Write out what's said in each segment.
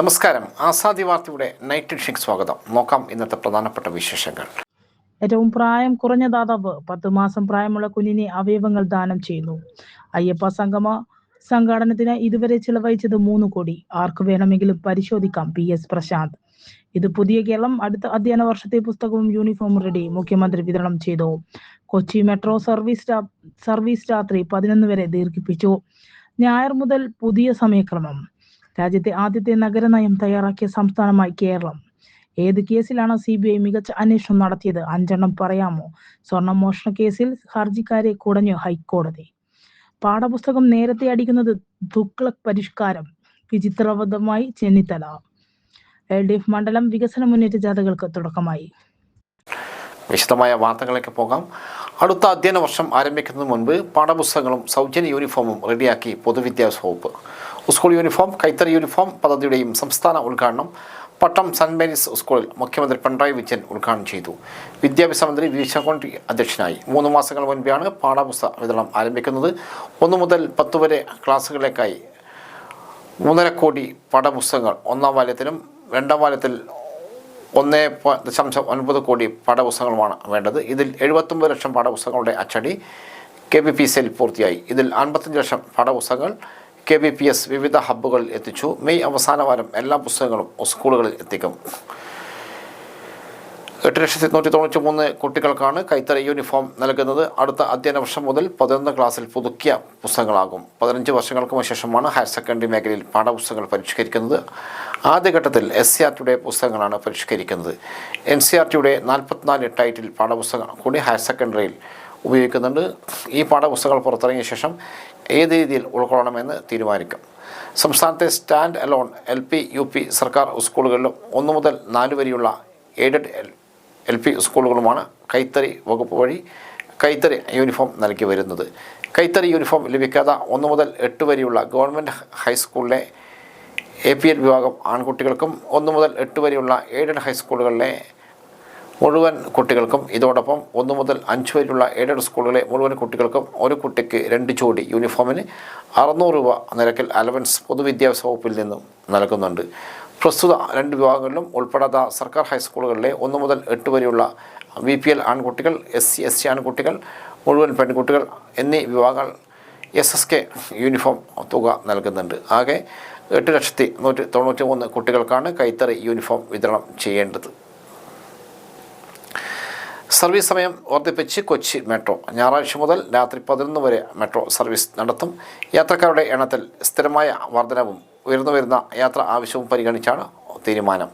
നമസ്കാരം. ആസാദി വാർത്തയുടെ നൈറ്റ് ഷിക്ക് സ്വാഗതം. നോക്കാം ഇന്നത്തെ പ്രധാനപ്പെട്ട വിശേഷങ്ങൾ. ഏറ്റവും പ്രായം കുറഞ്ഞ ദാതാവ് പത്ത് മാസം പ്രായമുള്ള കുഞ്ഞിനെ അവയവങ്ങൾ ദാനം ചെയ്യുന്നു. അയ്യപ്പ സംഗമ സംഘാടനത്തിന് ഇതുവരെ ചിലവഴിച്ചത് മൂന്ന് കോടി. ആർക്ക് വേണമെങ്കിലും പരിശോധിക്കാം പി എസ് പ്രശാന്ത്. ഇത് പുതിയ കേരളം അടുത്ത അധ്യയന വർഷത്തെ പുസ്തകവും യൂണിഫോമും റെഡി. മുഖ്യമന്ത്രി വിതരണം ചെയ്തു. കൊച്ചി മെട്രോ സർവീസ് സർവീസ് രാത്രി പതിനൊന്ന് വരെ ദീർഘിപ്പിച്ചു. ഞായർ മുതൽ പുതിയ സമയക്രമം. രാജ്യത്തെ ആദ്യത്തെ നഗരനയം തയ്യാറാക്കിയ സംസ്ഥാനമായി കേരളം. ഏത് കേസിലാണ് സി ബി ഐ മികച്ച അന്വേഷണം നടത്തിയത്? അഞ്ചെണ്ണം പറയാമോ? സ്വർണ മോഷണ കേസിൽ ഹർജിക്കാരെ കുടഞ്ഞു ഹൈക്കോടതി. പാഠപുസ്തകം നേരത്തെ അടിക്കുന്നത് തുക്ലക് പരിഷ്കാരം വിചിത്രവധമായി ചെന്നിത്തല. എൽ ഡി എഫ് മണ്ഡലം വികസന മുന്നേറ്റ ജാഥകൾക്ക് തുടക്കമായി. വിശദമായ വാർത്തകളിലേക്ക് പോകാം. അടുത്ത അധ്യയന വർഷം ആരംഭിക്കുന്നതിന് മുൻപ് പാഠപുസ്തകങ്ങളും സൗജന്യ യൂണിഫോമും റെഡിയാക്കി പൊതുവിദ്യാഭ്യാസ വകുപ്പ്. സ്കൂൾ യൂണിഫോം കൈത്തറി യൂണിഫോം പദ്ധതിയുടെയും സംസ്ഥാന ഉദ്ഘാടനം പട്ടം സെന്റ് മേരീസ് സ്കൂളിൽ മുഖ്യമന്ത്രി പിണറായി വിജയൻ ഉദ്ഘാടനം ചെയ്തു. വിദ്യാഭ്യാസ മന്ത്രി വി ശങ്കോണ്ടി അധ്യക്ഷനായി. മൂന്ന് മാസങ്ങൾ മുൻപാണ് പാഠപുസ്തക വിതരണം ആരംഭിക്കുന്നത്. ഒന്ന് മുതൽ പത്ത് വരെ ക്ലാസ്സുകളിലേക്കായി മൂന്നര കോടി പാഠപുസ്തകങ്ങൾ ഒന്നാം വാല്യത്തിലും രണ്ടാം വാല്യത്തിൽ ഒന്ന് ദശാംശം ഒൻപത് കോടി പാഠപുസ്തകങ്ങളുമാണ് വേണ്ടത്. ഇതിൽ എഴുപത്തൊമ്പത് ലക്ഷം പാഠപുസ്തകങ്ങളുടെ അച്ചടി കെ പി പി സിയിൽ പൂർത്തിയായി. ഇതിൽ അൻപത്തഞ്ച് ലക്ഷം പാഠപുസ്തകങ്ങൾ കെ ബി പി എസ് വിവിധ ഹബ്ബുകളിൽ എത്തിച്ചു. മെയ് അവസാന വാരം എല്ലാ പുസ്തകങ്ങളും സ്കൂളുകളിൽ എത്തിക്കും. എട്ട് ലക്ഷത്തി നൂറ്റി തൊണ്ണൂറ്റി മൂന്ന് കുട്ടികൾക്കാണ് കൈത്തറി യൂണിഫോം നൽകുന്നത്. അടുത്ത അധ്യയന വർഷം മുതൽ പതിനൊന്ന് ക്ലാസ്സിൽ പുതുക്കിയ പുസ്തകങ്ങളാകും. പതിനഞ്ച് വർഷങ്ങൾക്ക് ശേഷമാണ് ഹയർ സെക്കൻഡറി മേഖലയിൽ പാഠപുസ്തകങ്ങൾ പരിഷ്കരിക്കുന്നത്. ആദ്യഘട്ടത്തിൽ എസ് സി ആർ ടിയുടെ പുസ്തകങ്ങളാണ് പരിഷ്കരിക്കുന്നത്. എൻ സി ആർ ടിയുടെ നാൽപ്പത്തിനാല് ടൈറ്റിൽ പാഠപുസ്തകം കൂടി ഹയർ സെക്കൻഡറിയിൽ ഉപയോഗിക്കുന്നുണ്ട്. ഈ പാഠപുസ്തകങ്ങൾ പുറത്തിറങ്ങിയ ശേഷം ഏത് രീതിയിൽ ഉൾക്കൊള്ളണമെന്ന് തീരുമാനിക്കും. സംസ്ഥാനത്തെ stand alone L P U P സർക്കാർ സ്കൂളുകളിലും ഒന്നു മുതൽ നാല് വരെയുള്ള എയ്ഡഡ് എൽ പി സ്കൂളുകളുമാണ് കൈത്തറി വകുപ്പ് വഴി കൈത്തറി യൂണിഫോം നൽകി വരുന്നത്. കൈത്തറി യൂണിഫോം ലഭിക്കാത്ത ഒന്നു മുതൽ എട്ട് വരെയുള്ള ഗവൺമെന്റ് ഹൈസ്കൂളിലെ എ പി എൽ വിഭാഗം ആൺകുട്ടികൾക്കും ഒന്നു മുതൽ എട്ട് വരെയുള്ള എയ്ഡഡ് ഹൈസ്കൂളുകളിലെ മുഴുവൻ കുട്ടികൾക്കും ഇതോടൊപ്പം ഒന്നു മുതൽ അഞ്ച് വരെയുള്ള എയ്ഡഡ് സ്കൂളുകളിലെ മുഴുവൻ കുട്ടികൾക്കും ഒരു കുട്ടിക്ക് രണ്ട് ജോഡി യൂണിഫോമിന് അറുന്നൂറ് രൂപ നിരക്കിൽ അലവൻസ് പൊതുവിദ്യാഭ്യാസ വകുപ്പിൽ നിന്നും നൽകുന്നുണ്ട്. പ്രസ്തുത രണ്ട് വിഭാഗങ്ങളിലും ഉൾപ്പെടാത്ത സർക്കാർ ഹൈസ്കൂളുകളിലെ ഒന്നു മുതൽ എട്ട് വരെയുള്ള ബി പി എൽ ആൺകുട്ടികൾ എസ് സി എസ് സി ആൺകുട്ടികൾ മുഴുവൻ പെൺകുട്ടികൾ എന്നീ വിഭാഗങ്ങൾ എസ് എസ് കെ യൂണിഫോം തുക നൽകുന്നുണ്ട്. ആകെ എട്ട് ലക്ഷത്തി നൂറ്റി തൊണ്ണൂറ്റി മൂന്ന് കുട്ടികൾക്കാണ് കൈത്തറി യൂണിഫോം വിതരണം ചെയ്യേണ്ടത്. സർവീസ് സമയം വർദ്ധിപ്പിച്ച് കൊച്ചി മെട്രോ. ഞായറാഴ്ച മുതൽ രാത്രി പതിനൊന്ന് വരെ മെട്രോ സർവീസ് നടത്തും. യാത്രക്കാരുടെ എണ്ണത്തിൽ സ്ഥിരമായ വർധനവും ഉയർന്നു വരുന്ന യാത്രാ ആവശ്യവും പരിഗണിച്ചാണ് തീരുമാനം.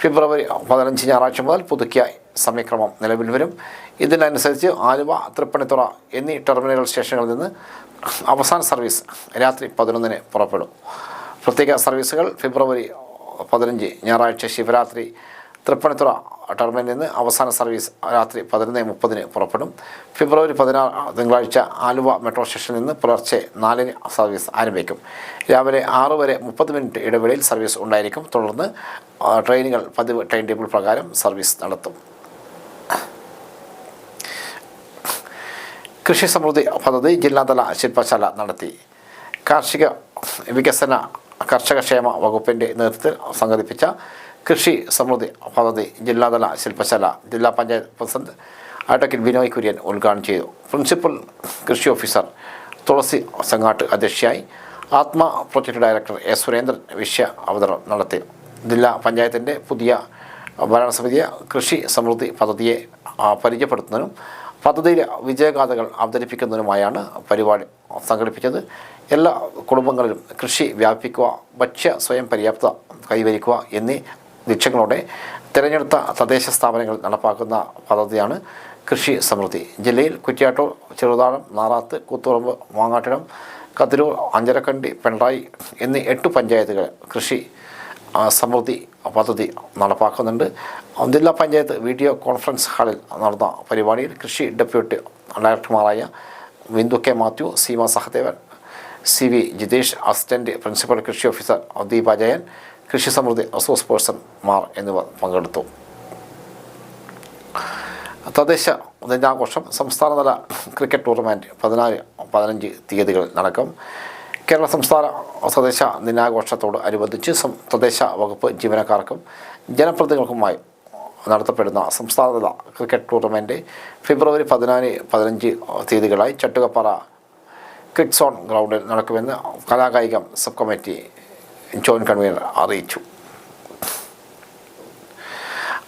ഫെബ്രുവരി പതിനഞ്ച് ഞായറാഴ്ച മുതൽ പുതുക്കിയ സമയക്രമം നിലവിൽ വരും. ഇതിനനുസരിച്ച് ആലുവ തൃപ്പണിത്തുറ എന്നീ ടെർമിനൽ സ്റ്റേഷനുകളിൽ നിന്ന് അവസാന സർവീസ് രാത്രി പതിനൊന്നിന് പുറപ്പെടും. പ്രത്യേക സർവീസുകൾ ഫെബ്രുവരി പതിനഞ്ച് ഞായറാഴ്ച ശിവരാത്രി തൃപ്പണിത്തുറ ടെർമിനലിൽ നിന്ന് അവസാന സർവീസ് രാത്രി പതിനൊന്ന് മുപ്പതിന് പുറപ്പെടും. ഫെബ്രുവരി പതിനാറ് തിങ്കളാഴ്ച ആലുവ മെട്രോ സ്റ്റേഷനിൽ നിന്ന് പുലർച്ചെ നാലിന് സർവീസ് ആരംഭിക്കും. രാവിലെ ആറ് വരെ മുപ്പത് മിനിറ്റ് ഇടവേളയിൽ സർവീസ് ഉണ്ടായിരിക്കും. തുടർന്ന് ട്രെയിനുകൾ പതിവ് ടൈം ടേബിൾ പ്രകാരം സർവീസ് നടത്തും. കൃഷി സമൃദ്ധി പദ്ധതി ജില്ലാതല ശില്പശാല നടത്തി. കാർഷിക വികസന കർഷകക്ഷേമ വകുപ്പിന്റെ നേതൃത്വത്തിൽ സംഘടിപ്പിച്ച കൃഷി സമൃദ്ധി പദ്ധതി ജില്ലാതല ശില്പശാല ജില്ലാ പഞ്ചായത്ത് പ്രസിഡന്റ് അഡ്വക്കേറ്റ് ബിനോയ് കുര്യൻ ഉദ്ഘാടനം ചെയ്തു. പ്രിൻസിപ്പൽ കൃഷി ഓഫീസർ തുളസി സംഘാട്ട് അധ്യക്ഷയായി ആത്മ പ്രൊജക്ട് ഡയറക്ടർ എസ് സുരേന്ദ്രൻ വിഷയ അവതരണം നടത്തി. ജില്ലാ പഞ്ചായത്തിന്റെ പുതിയ ഭരണസമിതിയെ കൃഷി സമൃദ്ധി പദ്ധതിയെ പരിചയപ്പെടുത്തുന്നതിനും പദ്ധതിയിലെ വിജയഗാഥകൾ അവതരിപ്പിക്കുന്നതിനുമായാണ് പരിപാടി സംഘടിപ്പിച്ചത്. എല്ലാ കുടുംബങ്ങളിലും കൃഷി വ്യാപിപ്പിക്കുക ഭക്ഷ്യ സ്വയം പര്യാപ്ത കൈവരിക്കുക എന്നീ ലക്ഷ്യങ്ങളോടെ തിരഞ്ഞെടുത്ത തദ്ദേശ സ്ഥാപനങ്ങൾ നടപ്പാക്കുന്ന പദ്ധതിയാണ് കൃഷി സമൃദ്ധി. ജില്ലയിൽ കുറ്റ്യാട്ടൂർ ചെറുതാഴം നാറാത്ത് കൂത്തുറമ്പ് മാങ്ങാട്ടിടം കതിരൂർ അഞ്ചരക്കണ്ടി പിണറായി എന്നീ എട്ട് പഞ്ചായത്തുകൾ കൃഷി സമൃദ്ധി പദ്ധതി നടപ്പാക്കുന്നുണ്ട്. ജില്ലാ പഞ്ചായത്ത് വീഡിയോ കോൺഫറൻസ് ഹാളിൽ നടന്ന പരിപാടിയിൽ കൃഷി deputy ഡയറക്ടർമാരായ Bindu K Mathew Seema Sahadevan C V Jithesh assistant principal കൃഷി ഓഫീസർ ദീപ ജയൻ കൃഷി സമൃദ്ധി അസോസ് പേഴ്സൺ മാർ എന്നിവർ പങ്കെടുത്തു. തദ്ദേശ ദിനാഘോഷം സംസ്ഥാനതല ക്രിക്കറ്റ് ടൂർണമെന്റ് പതിനാല് പതിനഞ്ച് തീയതികളിൽ നടക്കും. കേരള സംസ്ഥാന സ്വദേശ ദിനാഘോഷത്തോട് അനുബന്ധിച്ച് തദ്ദേശ വകുപ്പ് ജീവനക്കാർക്കും ജനപ്രതിനിധികൾക്കുമായി നടത്തപ്പെടുന്ന സംസ്ഥാനതല ക്രിക്കറ്റ് ടൂർണമെന്റ് ഫെബ്രുവരി പതിനാല് പതിനഞ്ച് തീയതികളായി ചട്ടുകപ്പാറ ക്രിക്സോൺ ഗ്രൗണ്ടിൽ നടക്കുമെന്ന് കലാകായികം സബ് കമ്മിറ്റി ജോയിന്റ് കൺവീനർ അറിയിച്ചു.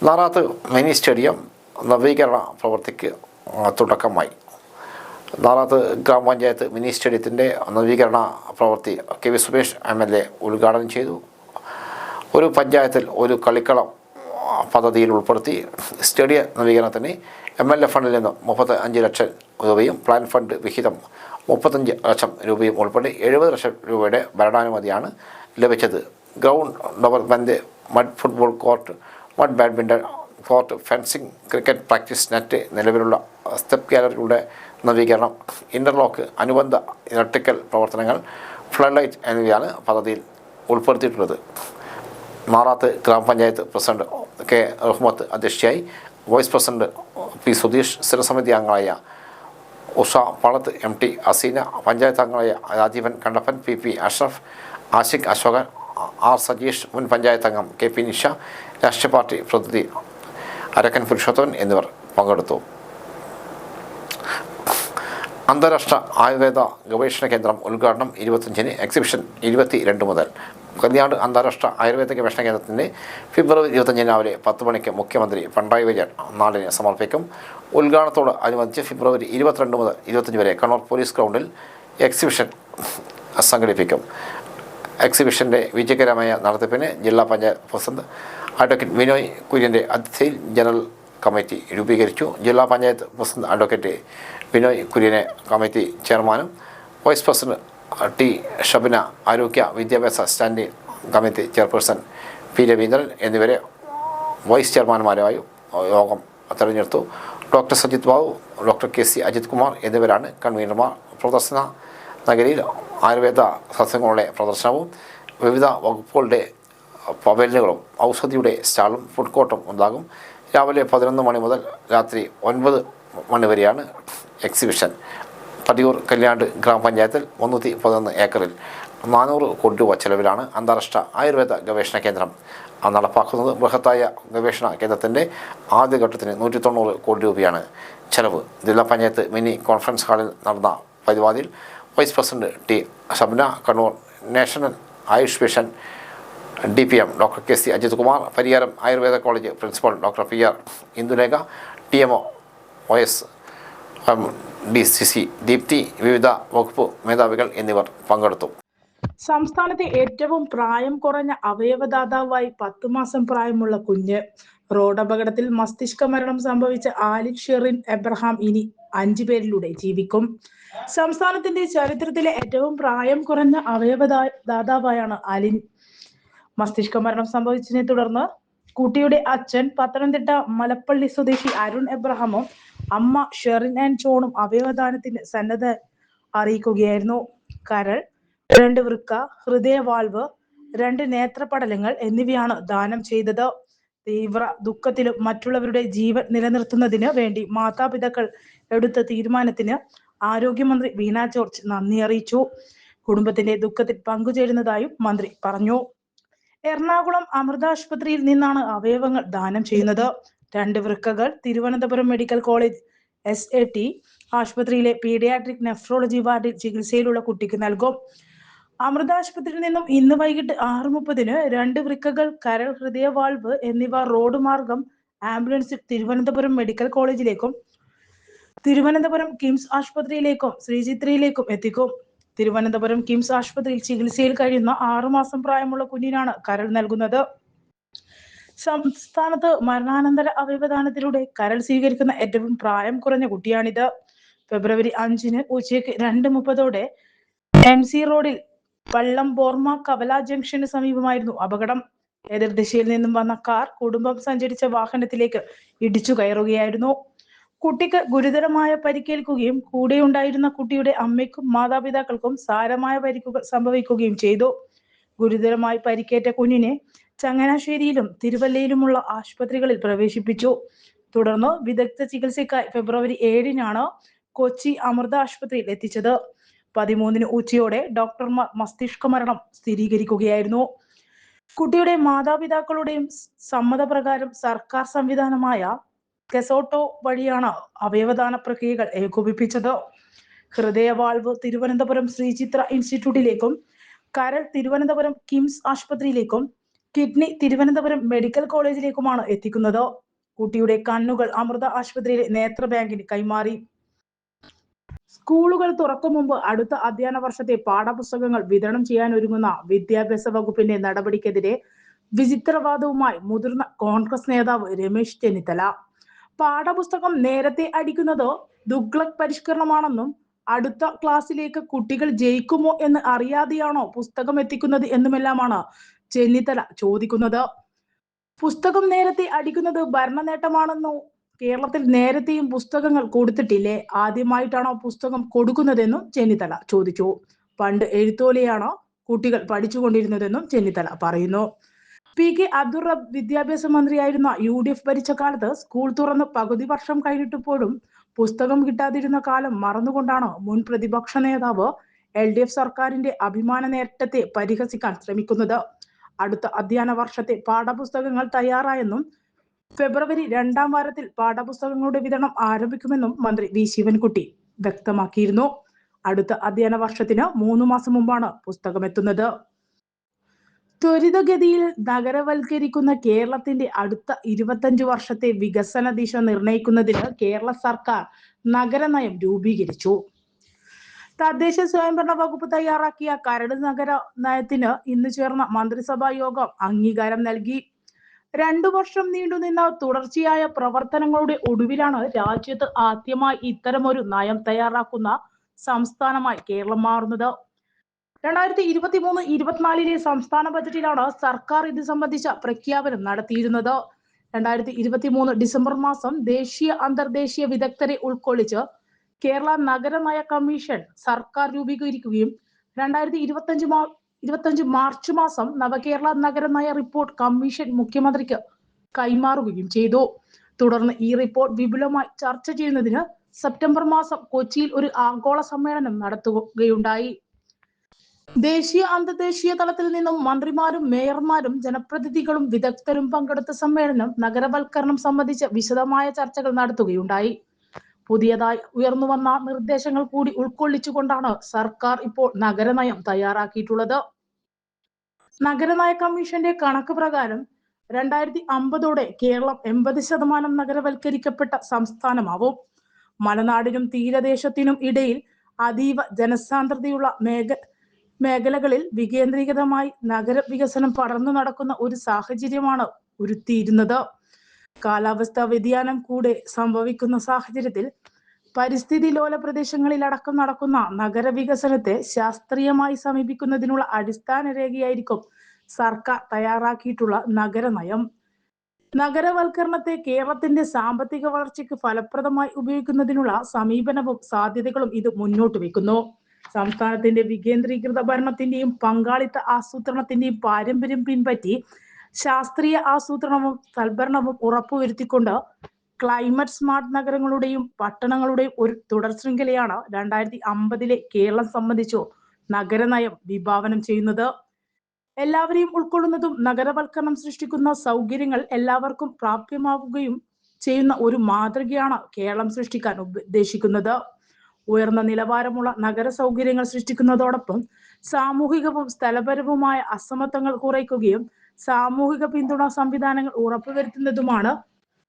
നാറാത്ത് മിനി സ്റ്റേഡിയം നവീകരണ പ്രവൃത്തിക്ക് തുടക്കമായി. നാറാത്ത് ഗ്രാമപഞ്ചായത്ത് മിനി സ്റ്റേഡിയത്തിന്റെ നവീകരണ പ്രവൃത്തി K V Sumesh M L A ഉദ്ഘാടനം ചെയ്തു. ഒരു പഞ്ചായത്തിൽ ഒരു കളിക്കളം പദ്ധതിയിൽ ഉൾപ്പെടുത്തി സ്റ്റേഡിയ നവീകരണത്തിന് എം എൽ എ ഫണ്ടിൽ നിന്ന് മുപ്പത്തി അഞ്ച് ലക്ഷം രൂപയും പ്ലാൻ ഫണ്ട് വിഹിതം മുപ്പത്തഞ്ച് ലക്ഷം രൂപയും ഉൾപ്പെടെ എഴുപത് ലക്ഷം രൂപയുടെ ഭരണാനുമതിയാണ് ലഭിച്ചത്. Ground development mud football court mud badminton court fencing cricket practice net നിലവിലുള്ള സ്റ്റെപ്പ് ഗാലറികളുടെ നവീകരണം ഇന്റർലോക്ക് അനുബന്ധ ഇലക്ട്രിക്കൽ പ്രവർത്തനങ്ങൾ ഫ്ലഡ് ലൈറ്റ് എന്നിവയാണ് പദ്ധതിയിൽ ഉൾപ്പെടുത്തിയിട്ടുള്ളത്. മാറാത്ത് ഗ്രാമപഞ്ചായത്ത് പ്രസിഡന്റ് കെ. റഹ്മത്ത് അധ്യക്ഷയായി വൈസ് പ്രസിഡന്റ് പി. സുധീഷ് സ്ഥിരസമിതി അംഗങ്ങളായ ഉഷ പളത്ത് എം. ടി. അസീന പഞ്ചായത്ത് അംഗങ്ങളായ Rajeevan Kandappan P. P. Ashraf Ashiq Ashokan R Sajeesh മുൻ പഞ്ചായത്ത് അംഗം കെ പി നിഷ രാഷ്ട്രീയ പാർട്ടി പ്രതിനിധി അരക്കൻ പുരുഷോത്തമൻ എന്നിവർ പങ്കെടുത്തു. അന്താരാഷ്ട്ര ആയുർവേദ ഗവേഷണ കേന്ദ്രം ഉദ്ഘാടനം ഇരുപത്തഞ്ചിന് എക്സിബിഷൻ ഇരുപത്തി രണ്ട് മുതൽ. കല്യാട് അന്താരാഷ്ട്ര ആയുർവേദ ഗവേഷണ കേന്ദ്രത്തിന്റെ ഫെബ്രുവരി ഇരുപത്തഞ്ചിന് രാവിലെ പത്ത് മണിക്ക് മുഖ്യമന്ത്രി പിണറായി വിജയൻ നാടിന് സമർപ്പിക്കും. ഉദ്ഘാടനത്തോട് അനുബന്ധിച്ച് ഫെബ്രുവരി ഇരുപത്തിരണ്ട് മുതൽ ഇരുപത്തഞ്ച് വരെ കണ്ണൂർ പോലീസ് ഗ്രൗണ്ടിൽ എക്സിബിഷൻ സംഘടിപ്പിക്കും. എക്സിബിഷന്റെ വിജയകരമായ നടത്തിപ്പിന് ജില്ലാ പഞ്ചായത്ത് പ്രസിഡന്റ് അഡ്വക്കേറ്റ് വിനോയ് കുര്യന്റെ അധ്യക്ഷതയിൽ ജനറൽ കമ്മിറ്റി രൂപീകരിച്ചു. ജില്ലാ പഞ്ചായത്ത് പ്രസിഡന്റ് അഡ്വക്കേറ്റ് വിനോയ് കുര്യനെ കമ്മിറ്റി ചെയർമാനും വൈസ് പ്രസിഡന്റ് ടി ഷബിന ആരോഗ്യ വിദ്യാഭ്യാസ standing committee chairperson P Raveendran എന്നിവരെ വൈസ് ചെയർമാൻമാരുമായും യോഗം തെരഞ്ഞെടുത്തു. Doctor Sajith Babu doctor K C Ajith Kumar എന്നിവരാണ് കൺവീനർമാർ. പ്രദർശന നഗരിയിൽ ആയുർവേദ സസ്യങ്ങളുടെ പ്രദർശനവും വിവിധ വകുപ്പുകളുടെ പവലിനുകളും ഔഷധിയുടെ സ്റ്റാളും ഫുഡ് കോർട്ടും ഉണ്ടാകും. രാവിലെ പതിനൊന്ന് മണി മുതൽ രാത്രി ഒൻപത് മണി വരെയാണ് എക്സിബിഷൻ പടിയൂർ കല്യാണ്ട് ഗ്രാമപഞ്ചായത്തിൽ മുന്നൂറ്റി പതിനൊന്ന് ഏക്കറിൽ നാനൂറ് കോടി രൂപ ചെലവിലാണ് അന്താരാഷ്ട്ര ആയുർവേദ ഗവേഷണ കേന്ദ്രം. നടപ്പാക്കുന്നത് ബൃഹത്തായ ഗവേഷണ കേന്ദ്രത്തിന്റെ ആദ്യഘട്ടത്തിന് നൂറ്റി തൊണ്ണൂറ് കോടി രൂപയാണ് ചെലവ്. ജില്ലാ പഞ്ചായത്ത് മിനി കോൺഫറൻസ് ഹാളിൽ നടന്ന പരിപാടിയിൽ vice president T Shabna Kannur national Ayush mission D P M doctor K C Ajith Kumar Pariyaram Ayurveda college principal doctor P R Indulekha T M O O D C C Deepthi വിവിധ വകുപ്പ് മേധാവികൾ എന്നിവർ പങ്കെടുത്തു. സംസ്ഥാനത്തെ ഏറ്റവും പ്രായം കുറഞ്ഞ അവയവദാതാവായി പത്തു മാസം പ്രായമുള്ള കുഞ്ഞ്. റോഡപകടത്തിൽ മസ്തിഷ്ക മരണം സംഭവിച്ച ആലിക് ഷെറിൻ എബ്രഹാം ഇനി അഞ്ചു പേരിലൂടെ ജീവിക്കും. സംസ്ഥാനത്തിന്റെ ചരിത്രത്തിലെ ഏറ്റവും പ്രായം കുറഞ്ഞ അവയവദാ ദാതാവായാണ് അലിൻ. മസ്തിഷ്ക മരണം സംഭവിച്ചതിനെ തുടർന്ന് കുട്ടിയുടെ അച്ഛൻ പത്തനംതിട്ട മലപ്പള്ളി സ്വദേശി അരുൺ എബ്രഹാമും അമ്മ ഷെറിൻ ആൻഡ് ജോണും അവയവദാനത്തിന് സന്നദ്ധ അറിയിക്കുകയായിരുന്നു. കരൾ രണ്ട് വൃക്ക ഹൃദയവാൾവ് രണ്ട് നേത്രപടലങ്ങൾ എന്നിവയാണ് ദാനം ചെയ്തത്. തീവ്ര ദുഃഖത്തിലും മറ്റുള്ളവരുടെ ജീവൻ നിലനിർത്തുന്നതിന് വേണ്ടി മാതാപിതാക്കൾ എടുത്ത തീരുമാനത്തിന് ആരോഗ്യമന്ത്രി വീണ ജോർജ് നന്ദി അറിയിച്ചു. കുടുംബത്തിന്റെ ദുഃഖത്തിൽ പങ്കുചേരുന്നതായും മന്ത്രി പറഞ്ഞു. എറണാകുളം അമൃത ആശുപത്രിയിൽ നിന്നാണ് അവയവങ്ങൾ ദാനം ചെയ്യുന്നത്. രണ്ട് വൃക്കകൾ Thiruvananthapuram medical college S A T ആശുപത്രിയിലെ പീഡിയാട്രിക് നെഫ്രോളജി വാർഡിൽ ചികിത്സയിലുള്ള കുട്ടിക്ക് നൽകും. അമൃത ആശുപത്രിയിൽ നിന്നും ഇന്ന് വൈകിട്ട് ആറ് മുപ്പതിന് രണ്ട് വൃക്കകൾ കരൾ ഹൃദയവാൾവ് എന്നിവ റോഡ് മാർഗം ആംബുലൻസിൽ തിരുവനന്തപുരം മെഡിക്കൽ കോളേജിലേക്കും തിരുവനന്തപുരം കിംസ് ആശുപത്രിയിലേക്കും ശ്രീചിത്രയിലേക്കും എത്തിക്കും. തിരുവനന്തപുരം കിംസ് ആശുപത്രിയിൽ ചികിത്സയിൽ കഴിയുന്ന ആറുമാസം പ്രായമുള്ള കുഞ്ഞിനാണ് കരൾ നൽകുന്നത്. സംസ്ഥാനത്ത് മരണാനന്തര അവയവദാനത്തിലൂടെ കരൾ സ്വീകരിക്കുന്ന ഏറ്റവും പ്രായം കുറഞ്ഞ കുട്ടിയാണിത്. ഫെബ്രുവരി അഞ്ചിന് ഉച്ചയ്ക്ക് രണ്ട് മുപ്പതോടെ എം സി റോഡിൽ പള്ളം ബോർമ കവല ജംഗ്ഷന് സമീപമായിരുന്നു അപകടം. എതിർദിശയിൽ നിന്നും വന്ന കാർ കുടുംബം സഞ്ചരിച്ച വാഹനത്തിലേക്ക് ഇടിച്ചു കയറുകയായിരുന്നു. കുട്ടിക്ക് ഗുരുതരമായ പരിക്കേൽക്കുകയും കൂടെ ഉണ്ടായിരുന്ന കുട്ടിയുടെ അമ്മയ്ക്കും മാതാപിതാക്കൾക്കും സാരമായ പരിക്കുകൾ സംഭവിക്കുകയും ചെയ്തു. ഗുരുതരമായി പരിക്കേറ്റ കുഞ്ഞിനെ ചങ്ങനാശ്ശേരിയിലും തിരുവല്ലയിലുമുള്ള ആശുപത്രികളിൽ പ്രവേശിപ്പിച്ചു. തുടർന്ന് വിദഗ്ധ ചികിത്സയ്ക്കായി ഫെബ്രുവരി ഏഴിനാണ് കൊച്ചി അമൃത ആശുപത്രിയിൽ എത്തിച്ചത്. പതിമൂന്നിന് ഉച്ചയോടെ ഡോക്ടർമാർ മസ്തിഷ്ക മരണം സ്ഥിരീകരിക്കുകയായിരുന്നു. കുട്ടിയുടെ മാതാപിതാക്കളുടെയും സമ്മതപ്രകാരം സർക്കാർ സംവിധാനമായ കെസോട്ടോ വഴിയാണ് അവയവദാന പ്രക്രിയകൾ ഏകോപിപ്പിച്ചത്. ഹൃദയവാൾവ് തിരുവനന്തപുരം ശ്രീചിത്ര ഇൻസ്റ്റിറ്റ്യൂട്ടിലേക്കും കരൾ തിരുവനന്തപുരം കിംസ് ആശുപത്രിയിലേക്കും കിഡ്നി തിരുവനന്തപുരം മെഡിക്കൽ കോളേജിലേക്കുമാണ് എത്തിക്കുന്നത്. കുട്ടിയുടെ കണ്ണുകൾ അമൃത ആശുപത്രിയിലെ നേത്ര ബാങ്കിന് കൈമാറി. സ്കൂളുകൾ തുറക്കും മുമ്പ് അടുത്ത അധ്യയന വർഷത്തെ പാഠപുസ്തകങ്ങൾ വിതരണം ചെയ്യാൻ ഒരുങ്ങുന്ന വിദ്യാഭ്യാസ വകുപ്പിന്റെ നടപടിക്കെതിരെ വിചിത്രവാദവുമായി മുതിർന്ന കോൺഗ്രസ് നേതാവ് രമേശ് ചെന്നിത്തല. പാഠപുസ്തകം നേരത്തെ അടിക്കുന്നത് ദുഗ്ലക് പരിഷ്കരണമാണെന്നും അടുത്ത ക്ലാസ്സിലേക്ക് കുട്ടികൾ ജയിക്കുമോ എന്ന് അറിയാതെയാണോ പുസ്തകം എത്തിക്കുന്നത് എന്നുമെല്ലാമാണ് ചെന്നിത്തല ചോദിക്കുന്നത്. പുസ്തകം നേരത്തെ അടിക്കുന്നത് ഭരണ നേട്ടമാണെന്നോ കേരളത്തിൽ നേരത്തെയും പുസ്തകങ്ങൾ കൊടുത്തിട്ടില്ലേ? ആദ്യമായിട്ടാണോ പുസ്തകം കൊടുക്കുന്നതെന്നും ചെന്നിത്തല ചോദിച്ചു. പണ്ട് എഴുത്തോലെയാണോ കുട്ടികൾ പഠിച്ചുകൊണ്ടിരുന്നതെന്നും ചെന്നിത്തല പറയുന്നു. പി കെ അബ്ദുറബ് വിദ്യാഭ്യാസ മന്ത്രിയായിരുന്ന യു ഡി എഫ് ഭരിച്ച കാലത്ത് സ്കൂൾ തുറന്ന് പകുതി വർഷം കഴിഞ്ഞിട്ടപ്പോഴും പുസ്തകം കിട്ടാതിരുന്ന കാലം മറന്നുകൊണ്ടാണ് മുൻ പ്രതിപക്ഷ നേതാവ് എൽ ഡി എഫ് സർക്കാരിന്റെ അഭിമാന നേട്ടത്തെ പരിഹസിക്കാൻ ശ്രമിക്കുന്നത്. അടുത്ത അധ്യയന വർഷത്തെ പാഠപുസ്തകങ്ങൾ തയ്യാറായെന്നും ഫെബ്രുവരി രണ്ടാം വാരത്തിൽ പാഠപുസ്തകങ്ങളുടെ വിതരണം ആരംഭിക്കുമെന്നും മന്ത്രി വി ശിവൻകുട്ടി വ്യക്തമാക്കിയിരുന്നു. അടുത്ത അധ്യയന വർഷത്തിന് മൂന്ന് മാസം മുമ്പാണ് പുസ്തകം എത്തുന്നത് ത്വരിതഗതിയിൽ നഗരവൽക്കരിക്കുന്ന കേരളത്തിന്റെ അടുത്ത ഇരുപത്തഞ്ചു വർഷത്തെ വികസന ദിശ നിർണയിക്കുന്നതിന് കേരള സർക്കാർ നഗര നയം രൂപീകരിച്ചു. തദ്ദേശ സ്വയംഭരണ വകുപ്പ് തയ്യാറാക്കിയ കരട് നഗര നയത്തിന് ഇന്ന് ചേർന്ന മന്ത്രിസഭാ യോഗം അംഗീകാരം നൽകി. രണ്ടു വർഷം നീണ്ടുനിന്ന തുടർച്ചയായ പ്രവർത്തനങ്ങളുടെ ഒടുവിലാണ് രാജ്യത്ത് ആദ്യമായി ഇത്തരമൊരു നയം തയ്യാറാക്കുന്ന സംസ്ഥാനമായി കേരളം മാറുന്നത്. രണ്ടായിരത്തി ഇരുപത്തി മൂന്ന് ഇരുപത്തിനാലിലെ സംസ്ഥാന ബജറ്റിലാണ് സർക്കാർ ഇത് സംബന്ധിച്ച പ്രഖ്യാപനം നടത്തിയിരുന്നത്. രണ്ടായിരത്തി ഇരുപത്തി മൂന്ന് ഡിസംബർ മാസം ദേശീയ അന്തർദേശീയ വിദഗ്ധരെ ഉൾക്കൊള്ളിച്ച് കേരള നഗരനയ കമ്മീഷൻ സർക്കാർ രൂപീകരിക്കുകയും രണ്ടായിരത്തി ഇരുപത്തഞ്ച് മാ ഇരുപത്തഞ്ച് മാർച്ച് മാസം നവകേരള നഗരനയ റിപ്പോർട്ട് കമ്മീഷൻ മുഖ്യമന്ത്രിക്ക് കൈമാറുകയും ചെയ്തു. തുടർന്ന് ഈ റിപ്പോർട്ട് വിപുലമായി ചർച്ച ചെയ്യുന്നതിന് സെപ്റ്റംബർ മാസം കൊച്ചിയിൽ ഒരു ആഗോള സമ്മേളനം നടത്തുകയുണ്ടായി. ദേശീയ അന്തർദേശീയ തലത്തിൽ നിന്നും മന്ത്രിമാരും മേയർമാരും ജനപ്രതിനിധികളും വിദഗ്ധരും പങ്കെടുത്ത സമ്മേളനം നഗരവൽക്കരണം സംബന്ധിച്ച വിശദമായ ചർച്ചകൾ നടത്തുകയുണ്ടായി. പുതിയതായി ഉയർന്നു വന്ന നിർദ്ദേശങ്ങൾ കൂടി ഉൾക്കൊള്ളിച്ചുകൊണ്ടാണ് സർക്കാർ ഇപ്പോൾ നഗരനയം തയ്യാറാക്കിയിട്ടുള്ളത്. നഗരനയ കമ്മീഷന്റെ കണക്ക് പ്രകാരം രണ്ടായിരത്തി അമ്പതോടെ കേരളം എൺപത് ശതമാനം നഗരവൽക്കരിക്കപ്പെട്ട സംസ്ഥാനമാവും. മലനാടിനും തീരദേശത്തിനും ഇടയിൽ അതീവ ജനസാന്ദ്രതയുള്ള മേഖ മേഖലകളിൽ വികേന്ദ്രീകൃതമായി നഗരവികസനം പടർന്നു നടക്കുന്ന ഒരു സാഹചര്യമാണ് ഉരുത്തിയിരുന്നത്. കാലാവസ്ഥാ വ്യതിയാനം കൂടെ സംഭവിക്കുന്ന സാഹചര്യത്തിൽ പരിസ്ഥിതി ലോല പ്രദേശങ്ങളിൽ അടക്കം നടക്കുന്ന നഗരവികസനത്തെ ശാസ്ത്രീയമായി സമീപിക്കുന്നതിനുള്ള അടിസ്ഥാന രേഖയായിരിക്കും സർക്കാർ തയ്യാറാക്കിയിട്ടുള്ള നഗരനയം. നഗരവൽക്കരണത്തെ കേരളത്തിന്റെ സാമ്പത്തിക വളർച്ചയ്ക്ക് ഫലപ്രദമായി ഉപയോഗിക്കുന്നതിനുള്ള സമീപനവും സാധ്യതകളും ഇത് മുന്നോട്ട് വെക്കുന്നു സംസ്ഥാനത്തിന്റെ വികേന്ദ്രീകൃത ഭരണത്തിന്റെയും പങ്കാളിത്ത ആസൂത്രണത്തിന്റെയും പാരമ്പര്യം പിൻപറ്റി ശാസ്ത്രീയ ആസൂത്രണവും സൽഭരണവും ഉറപ്പുവരുത്തിക്കൊണ്ട് ക്ലൈമറ്റ് സ്മാർട്ട് നഗരങ്ങളുടെയും പട്ടണങ്ങളുടെയും ഒരു തുടർ ശൃംഖലയാണ് രണ്ടായിരത്തി അമ്പതിലെ കേരളം സംബന്ധിച്ചു നഗരനയം വിഭാവനം ചെയ്യുന്നത്. എല്ലാവരെയും ഉൾക്കൊള്ളുന്നതും നഗരവൽക്കരണം സൃഷ്ടിക്കുന്ന സൗകര്യങ്ങൾ എല്ലാവർക്കും പ്രാപ്യമാവുകയും ചെയ്യുന്ന ഒരു മാതൃകയാണ് കേരളം സൃഷ്ടിക്കാൻ ഉദ്ദേശിക്കുന്നത്. ഉയർന്ന നിലവാരമുള്ള നഗര സൗകര്യങ്ങൾ സൃഷ്ടിക്കുന്നതോടൊപ്പം സാമൂഹികവും സ്ഥലപരവുമായ അസമത്വങ്ങൾ കുറയ്ക്കുകയും സാമൂഹിക പിന്തുണ സംവിധാനങ്ങൾ ഉറപ്പുവരുത്തുന്നതുമാണ്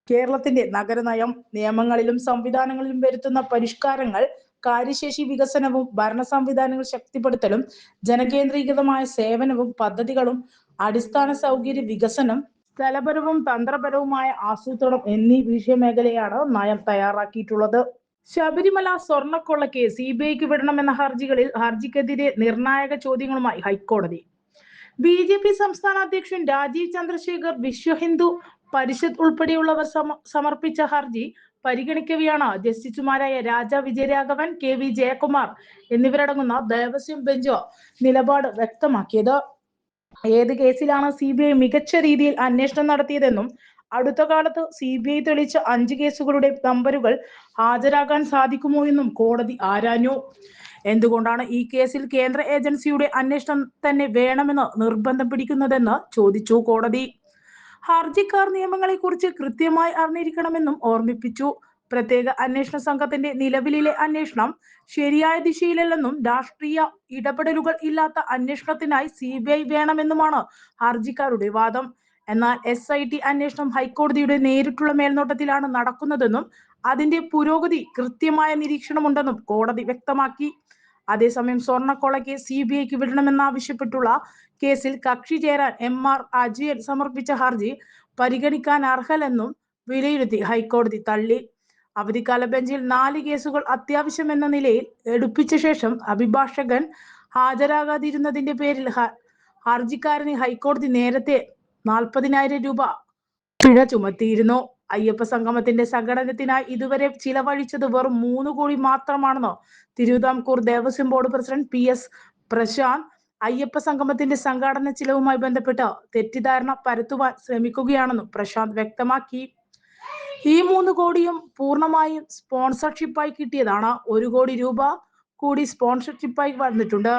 കേരളത്തിന്റെ നഗരനയം. നിയമങ്ങളിലും സംവിധാനങ്ങളിലും വരുത്തുന്ന പരിഷ്കാരങ്ങൾ കാര്യശേഷി വികസനവും ഭരണ സംവിധാനങ്ങൾ ശക്തിപ്പെടുത്തലും ജനകേന്ദ്രീകൃതമായ സേവനവും പദ്ധതികളും അടിസ്ഥാന സൗകര്യ വികസനം സ്ഥലപരവും തന്ത്രപരവുമായ ആസൂത്രണം എന്നീ വിഷയമേഖലയാണ് നയം തയ്യാറാക്കിയിട്ടുള്ളത്. ശബരിമല സ്വർണക്കൊള്ളയ്ക്ക് സി ബി ഐക്ക് വിടണമെന്ന ഹർജികളിൽ ഹർജിക്കെതിരെ നിർണായക ചോദ്യങ്ങളുമായി ഹൈക്കോടതി. ബി ജെ പി സംസ്ഥാന അധ്യക്ഷൻ രാജീവ് ചന്ദ്രശേഖർ വിശ്വ ഹിന്ദു പരിഷത്ത് ഉൾപ്പെടെയുള്ളവർ സമർപ്പിച്ച ഹർജി പരിഗണിക്കവെയാണ് ജസ്റ്റിസുമാരായ രാജ വിജയരാഘവൻ കെ വി ജയകുമാർ എന്നിവരടങ്ങുന്ന ദേവസ്വം ബെഞ്ച് നിലപാട് വ്യക്തമാക്കിയത്. ഏത് കേസിലാണ് സി ബി ഐ മികച്ച രീതിയിൽ അന്വേഷണം നടത്തിയതെന്നും അടുത്ത കാലത്ത് സി ബി ഐ തെളിയിച്ച അഞ്ച് കേസുകളുടെ നമ്പറുകൾ ഹാജരാക്കാൻ സാധിക്കുമോ എന്നും കോടതി ആരാഞ്ഞു. എന്തുകൊണ്ടാണ് ഈ കേസിൽ കേന്ദ്ര ഏജൻസിയുടെ അന്വേഷണം തന്നെ വേണമെന്ന് നിർബന്ധം പിടിക്കുന്നതെന്ന് ചോദിച്ചു കോടതി. ഹർജിക്കാർ നിയമങ്ങളെ കുറിച്ച് കൃത്യമായി അറിഞ്ഞിരിക്കണമെന്നും ഓർമ്മിപ്പിച്ചു. പ്രത്യേക അന്വേഷണ സംഘത്തിന്റെ നിലവിലെ അന്വേഷണം ശരിയായ ദിശയിലല്ലെന്നും രാഷ്ട്രീയ ഇടപെടലുകൾ ഇല്ലാത്ത അന്വേഷണത്തിനായി സി വേണമെന്നുമാണ് ഹർജിക്കാരുടെ വാദം. എന്നാൽ എസ് ഐ ടി അന്വേഷണം ഹൈക്കോടതിയുടെ നേരിട്ടുള്ള മേൽനോട്ടത്തിലാണ് നടക്കുന്നതെന്നും അതിന്റെ പുരോഗതി കൃത്യമായ നിരീക്ഷണമുണ്ടെന്നും കോടതി വ്യക്തമാക്കി. അതേസമയം സ്വർണക്കോളയ്ക്ക് സി ബി ഐക്ക് വിടണമെന്നാവശ്യപ്പെട്ടുള്ള കേസിൽ കക്ഷി ചേരാൻ എം ആർ അജയൻ സമർപ്പിച്ച ഹർജി പരിഗണിക്കാൻ അർഹലെന്നും വിലയിരുത്തി ഹൈക്കോടതി തള്ളി. അവധിക്കാല ബെഞ്ചിൽ നാല് കേസുകൾ അത്യാവശ്യമെന്ന നിലയിൽ എടുപ്പിച്ച ശേഷം അഭിഭാഷകൻ ഹാജരാകാതിരുന്നതിന്റെ പേരിൽ ഹർജിക്കാരന് ഹൈക്കോടതി നേരത്തെ നാൽപ്പതിനായിരം രൂപ പിഴ ചുമത്തിയിരുന്നു. അയ്യപ്പ സംഗമത്തിന്റെ സംഘടനത്തിനായി ഇതുവരെ ചിലവഴിച്ചത് വെറും മൂന്ന് കോടി മാത്രമാണെന്ന് Thiruvithamkoor Devaswom board president P S Prasanth Ayyappa സംഗമത്തിന്റെ സംഘാടന ചിലവുമായി ബന്ധപ്പെട്ട് തെറ്റിദ്ധാരണ പരത്തുവാൻ ശ്രമിക്കുകയാണെന്നും പ്രശാന്ത് വ്യക്തമാക്കി. ഈ മൂന്ന് കോടിയും പൂർണമായും സ്പോൺസർഷിപ്പായി കിട്ടിയതാണ്. ഒരു കോടി രൂപ കൂടി സ്പോൺസർഷിപ്പായി വന്നിട്ടുണ്ട്.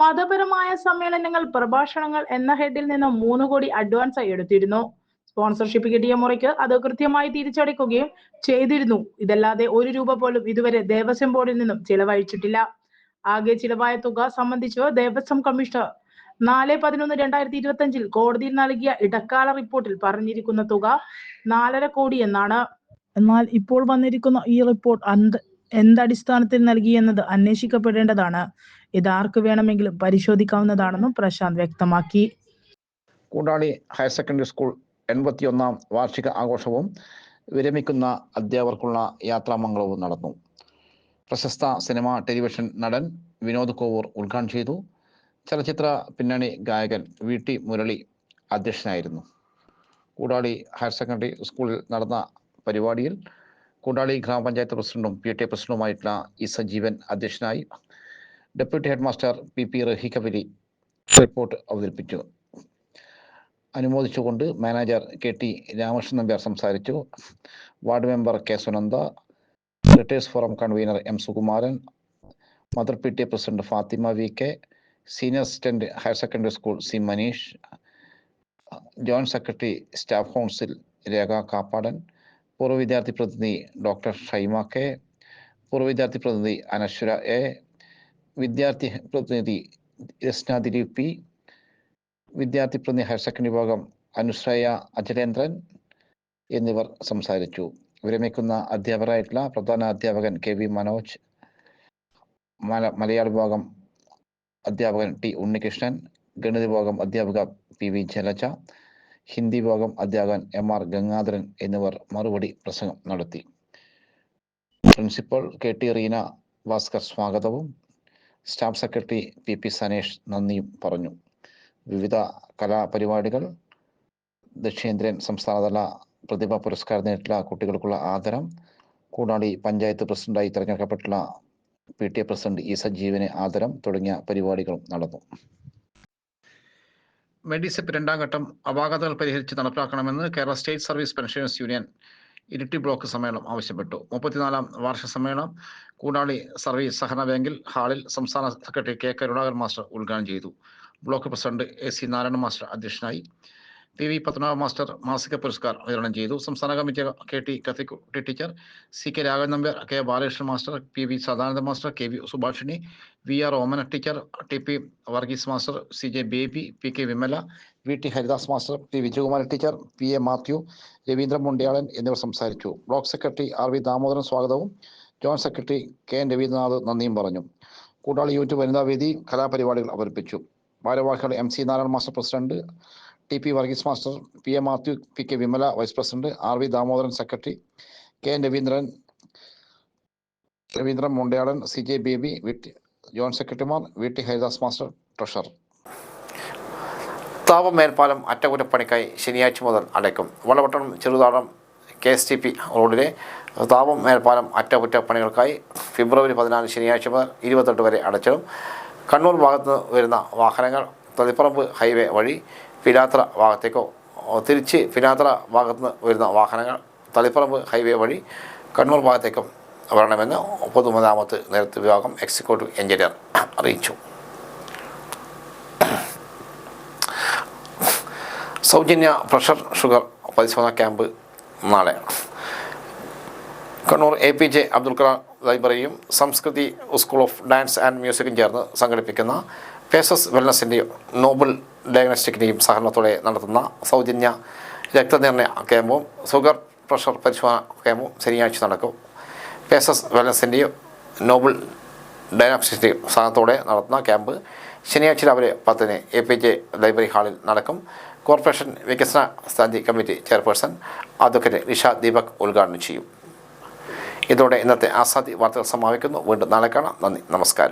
മതപരമായ സമ്മേളനങ്ങൾ പ്രഭാഷണങ്ങൾ എന്ന ഹെഡിൽ നിന്ന് മൂന്ന് കോടി അഡ്വാൻസ് ആയി എടുത്തിരുന്നു. സ്പോൺസർഷിപ്പ് കിട്ടിയ മുറയ്ക്ക് അത് കൃത്യമായി തിരിച്ചടയ്ക്കുകയും ചെയ്തിരുന്നു. ഇതല്ലാതെ ഒരു രൂപ പോലും ഇതുവരെ ദേവസ്വം ബോർഡിൽ നിന്നും ചിലവഴിച്ചിട്ടില്ല. ആകെ ചിലവായ തുക സംബന്ധിച്ച് ദേവസ്വം കമ്മീഷണർ നാല് പതിനൊന്ന് രണ്ടായിരത്തി ഇരുപത്തി അഞ്ചിൽ കോടതിയിൽ നൽകിയ ഇടക്കാല റിപ്പോർട്ടിൽ പറഞ്ഞിരിക്കുന്ന തുക നാലര കോടി എന്നാണ്. എന്നാൽ ഇപ്പോൾ വന്നിരിക്കുന്ന ഈ റിപ്പോർട്ട് അന്ത് എന്തടിസ്ഥാനത്തിൽ നൽകിയെന്നത് അന്വേഷിക്കപ്പെടേണ്ടതാണ്. ഇത് ആർക്ക് വേണമെങ്കിലും പരിശോധിക്കാവുന്നതാണെന്നും പ്രശാന്ത് വ്യക്തമാക്കി. കൂടാളി ഹയർ സെക്കൻഡറി സ്കൂൾ എൺപത്തിയൊന്നാം വാർഷിക ആഘോഷവും വിരമിക്കുന്ന അധ്യാപകർക്കുള്ള യാത്രാമംഗളവും നടന്നു. പ്രശസ്ത സിനിമ ടെലിവിഷൻ നടൻ വിനോദ് കോവൂർ ഉദ്ഘാടനം ചെയ്തു. ചലച്ചിത്ര പിന്നണി ഗായകൻ വി ടി മുരളി അധ്യക്ഷനായിരുന്നു. കൂടാളി ഹയർ സെക്കൻഡറി സ്കൂളിൽ നടന്ന പരിപാടിയിൽ കൂടാളി ഗ്രാമപഞ്ചായത്ത് പ്രസിഡന്റും പി ടി പ്രസിഡന്റുമായിട്ടുള്ള ഇ സജീവൻ അധ്യക്ഷനായി. Deputy head master P P Rahikabali report അവതരിപ്പിച്ചു. അനുമോദിച്ചുകൊണ്ട് manager K T Ramakrishnan Nambiar സംസാരിച്ചു. Ward member K Sunanda retirees forum convener M Sukumaran mother P T president Fathima V K senior assistant higher secondary school C Manish joint secretary staff council Rekha Kappadan പൂർവ വിദ്യാർത്ഥി പ്രതിനിധി doctor Shaima K പൂർവ വിദ്യാർത്ഥി പ്രതിനിധി അനശ്വര A വിദ്യാർത്ഥി പ്രതിനിധി Rasna Dileep P. വിദ്യാർത്ഥി പ്രതിനിധി ഹയർ സെക്കൻഡറി വിഭാഗം അനുശ്രയ അജരേന്ദ്രൻ എന്നിവർ സംസാരിച്ചു. വിരമിക്കുന്ന അധ്യാപകരായിട്ടുള്ള പ്രധാന അധ്യാപകൻ കെ വി മനോജ് മല മലയാള വിഭാഗം അധ്യാപകൻ ടി ഉണ്ണികൃഷ്ണൻ ഗണിത വിഭാഗം അധ്യാപിക പി വി ജലജ ഹിന്ദി വിഭാഗം അധ്യാപകൻ എം ആർ ഗംഗാധരൻ എന്നിവർ മറുപടി പ്രസംഗം നടത്തി. Principal K T Reena Bhaskar സ്വാഗതവും staff secretary P P Sanesh നന്ദിയും പറഞ്ഞു. വിവിധ കലാപരിപാടികൾ ദക്ഷിണേന്ത്യൻ സംസ്ഥാനതല പ്രതിഭ പുരസ്കാരം നേരിട്ടുള്ള കുട്ടികൾക്കുള്ള ആദരം കൂടാളി പഞ്ചായത്ത് പ്രസിഡന്റായി തിരഞ്ഞെടുക്കപ്പെട്ടുള്ള P T A president E സജീവിന് ആദരം തുടങ്ങിയ പരിപാടികളും നടന്നു. മെഡിസെപ്പ് രണ്ടാം ഘട്ടം അപാകതകൾ പരിഹരിച്ച് നടപ്പാക്കണമെന്ന് Kerala state service pensioners union Iritty block സമ്മേളനം ആവശ്യപ്പെട്ടു. മുപ്പത്തിനാലാം വാർഷിക സമ്മേളനം കൂടാളി സർവീസ് സഹകരണ ബാങ്കിൽ ഹാളിൽ സംസ്ഥാന സെക്രട്ടറി കെ കരുണാകരൻ മാസ്റ്റർ ഉദ്ഘാടനം ചെയ്തു. Block president A C Narayana master അധ്യക്ഷനായി. പി വി പത്മനാഭ മാസ്റ്റർ മാസിക പുരസ്കാർ വിതരണം ചെയ്തു. സംസ്ഥാന committee K T Kathikutty teacher C K Raghavan Nambiar K Balakrishnan master P V Sadananda master K V Subhashini V R Omana teacher T P Varghese master C J Baby P K Vimala V T Haridas master P Vijayakumaran teacher P A Mathew Raveendran Mundiyalan എന്നിവർ സംസാരിച്ചു. Block secretary R V Damodaran സ്വാഗതവും. Joint secretary K N Raveendranath നന്ദിയും പറഞ്ഞു. Koottali YouTube വനിതാവേദി കലാപരിപാടികൾ അവതരിപ്പിച്ചു. ഭാരവാഹികൾ M C Narayana master president T P Varghese master P A Mathew P K Vimala vice president R V Damodaran secretary K N Raveendran Raveendran Mundayadan C J Baby V T joint സെക്രട്ടറിമാർ V T Haridas master treasurer. Thavam മേൽപ്പാലം അറ്റകുറ്റപ്പണിക്കായി ശനിയാഴ്ച മുതൽ അടയ്ക്കും. വളവട്ടണം ചെറുതാടം K S T P റോഡിലെ താപം മേൽപ്പാലം അറ്റകുറ്റപ്പണികൾക്കായി ഫെബ്രുവരി പതിനാല് ശനിയാഴ്ച മുതൽ ഇരുപത്തെട്ട് വരെ അടച്ചിടും. കണ്ണൂർ ഭാഗത്ത് വരുന്ന വാഹനങ്ങൾ തളിപ്പറമ്പ് ഹൈവേ വഴി പിലാത്ര ഭാഗത്തേക്കോ തിരിച്ച് പിനാത്ര ഭാഗത്ത് നിന്ന് വരുന്ന വാഹനങ്ങൾ തളിപ്പറമ്പ് ഹൈവേ വഴി കണ്ണൂർ ഭാഗത്തേക്കും വരണമെന്ന് പൊതുമരാമത്ത് നേരത്തെ വിഭാഗം എക്സിക്യൂട്ടീവ് എഞ്ചിനീയർ അറിയിച്ചു. സൗജന്യ പ്രഷർ ഷുഗർ പരിശോധന ക്യാമ്പ് നാളെ. Kannur A P J Abdul Kalam ലൈബ്രറിയും Samskriti school of dance and മ്യൂസിക്കും ചേർന്ന് സംഘടിപ്പിക്കുന്ന പേസസ് വെൽനസിന്റെയും നോബൽ ഡയഗ്നോസ്റ്റിക്കിന്റെയും സഹകരണത്തോടെ നടത്തുന്ന സൗജന്യ രക്തനിർണയ ക്യാമ്പും ഷുഗർ പ്രഷർ പരിശോധന ക്യാമ്പും ശനിയാഴ്ച നടക്കും. പേസസ് വെൽനസിന്റെയും നോബൽ ഡയഗ്നോസ്റ്റിക്കിന്റെയും സഹകരണത്തോടെ നടത്തുന്ന ക്യാമ്പ് ശനിയാഴ്ച രാവിലെ പത്തിന് എ പി ജെ ലൈബ്രറി ഹാളിൽ നടക്കും. കോർപ്പറേഷൻ വികസന സ്ഥാനി committee chairperson advocate Nisha Deepak ഉദ്ഘാടനം ചെയ്യും. ഇതോടെ ഇന്നത്തെ ആസാദി വാർത്തകൾ സമാപിക്കുന്നു. വീണ്ടും നാളെ കാണാം. നന്ദി. നമസ്കാരം.